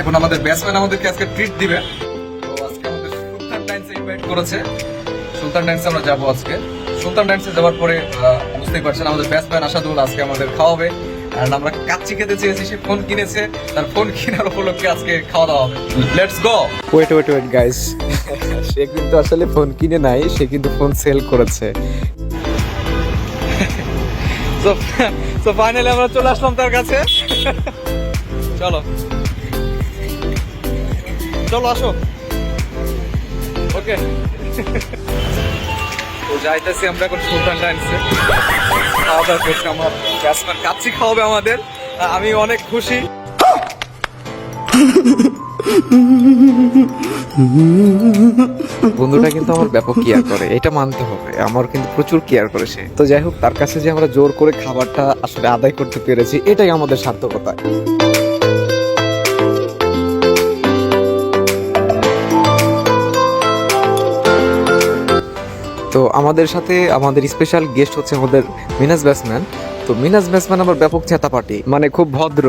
এখন আমাদের ব্যাটসম্যান আমাদেরকে আজকে ট্রিট দিবে। তো আজকে আমাদের সুলতান ইনভাইট করেছে। সুলতান টাইমসে আমরা যাব আজকে। সুলতান টাইমসে যাওয়ার পরে বুঝতেই পারছেন আমাদের ব্যাটসম্যান আসাদুল আজকে আমাদের খাওয়াবে। আর আমরা কাচ্চি খেতে চেয়েছি সে ফোন কিনেছে। তার ফোন কেনার উপলক্ষে আজকে খাওয়া দাওয়া হবে। Let's go wait wait wait guys সে কিন্তু আসলে ফোন কিনে নাই সে কিন্তু ফোন সেল করেছে। তো ফাইনালি আমরা চলে আসলাম তার কাছে। চলো আসো। ওকে তো যাইতেছি আমরা এখন সুলতান টাইমসে খাওয়া দাওয়া করছি আমার ব্যাটসম্যান কাচ্চি খাওয়াবে আমাদের। আমি অনেক খুশি। বন্ধুটা কিন্তু আমার ব্যাপক কেয়ার করে এটা মানতে হবে। আমার কিন্তু প্রচুর কেয়ার করে সে। তো যাই হোক তার কাছে যে আমরা জোর করে খাবারটা আসলে আদায় করতে পেরেছি এটাই আমাদের সার্থকতা। তো আমাদের সাথে আমাদের স্পেশাল গেস্ট হচ্ছে আমাদের মিনাস ব্যাটসম্যান তো মিনাস ব্যাটসম্যান আমার ব্যাপক চেতা পার্টি মানে খুব ভদ্র।